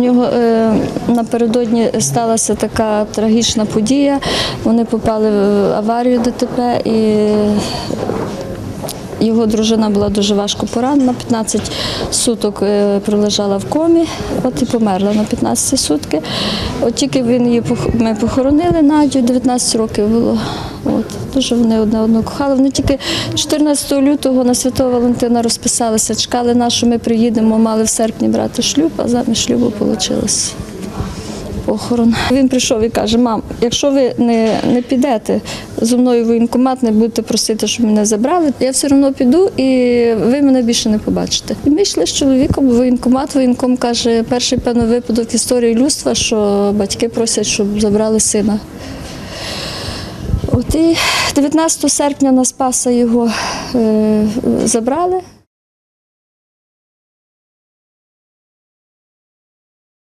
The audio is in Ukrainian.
нього е, напередодні сталася така трагічна подія. Вони попали в аварію ДТП і його дружина була дуже важко поранена, 15 суток е, пролежала в комі, от і померла на 15 сутки. От тільки він її ми похоронили Надю, 19 років було. От, дуже вони одне одного кохали. Вони тільки 14 лютого на Святого Валентина розписалися, чекали нас, що ми приїдемо, мали в серпні брати шлюб, а замість шлюбу вийшло похорон. Він прийшов і каже: мам, якщо ви не, не підете зі мною в воєнкомат, не будете просити, щоб мене забрали, я все одно піду і ви мене більше не побачите. І ми йшли з чоловіком в воєнкомат. Воєнком каже, перший певно випадок історії людства, що батьки просять, щоб забрали сина. От і 19 серпня на Спаса його е, забрали.